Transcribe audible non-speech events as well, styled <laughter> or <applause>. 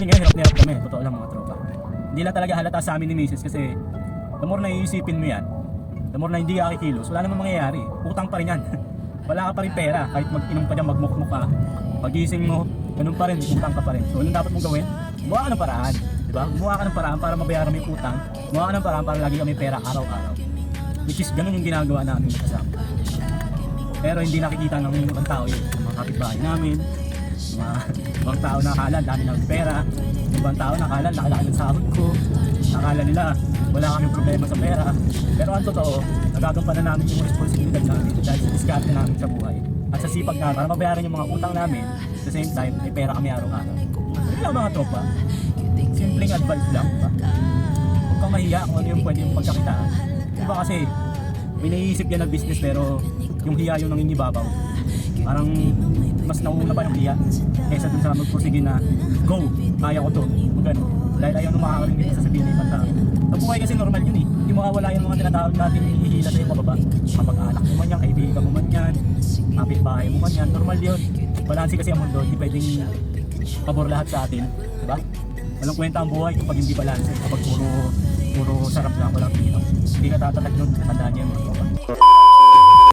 kami ngayon, hirap na hirap kami. Totoo lang mga tropa. Hindi lang talaga halata sa amin ni Mrs. kasi the more na iisipin mo yan, the more na hindi ka kikilos, wala namang mangyayari. Utang pa rin yan. <laughs> wala ka pa rin pera. Kahit mag-inom ka dyan, magmukmuk ka. Pagising mo, ganun pa rin, utang ka pa rin. So, anong dapat mong gawin? Gumawa ka ng paraan. Di ba? Gumawa ka ng paraan para mabayaran mo yung utang. Gumawa ka ng paraan para lagi kami pera araw-araw. Which is ganun yung ginagawa namin kasama. Pero hindi nakikita ng ibang tao yun. Mga kapitbahay namin, mga ibang tao na akala dami ng pera, ibang tao na akala nakalaki ng sahod ko, akala nila wala kaming problema sa pera. Pero ang totoo, nagagampanan namin yung responsibilidad namin dahil sa diskarte namin sa buhay. At sa sipag namin, para mabayaran yung mga utang namin, at the same time, may pera kami araw-araw. Yun lang mga tropa. Simpleng advice lang. Huwag kang mahiya kung ano yung pwede mong pagkakitaan. Diba kasi, may naiisip yan na business pero yung hiya yung nangingibabaw. Parang mas nauuna pa yung hiya kaysa dun sa magpursige na go, kaya ko to. Ganun. Dahil ayaw nung makakarinig sa sabihin ng ibang tao. Sa buhay kasi normal yun eh. Hindi mawawala yung mga tinatawag natin hihila sa ibang baba. Kapag-anak mo man yan, kaibigan mo man yan, kapitbahay mo man yan, normal yun. Balansi kasi ang mundo, hindi pwedeng pabor lahat sa atin. Diba? Walang kwenta ang buhay kapag hindi balanse. Kapag puro, puro sarap lang, walang tingin. Hindi ka tatatag nun, tandaan niya yung mga.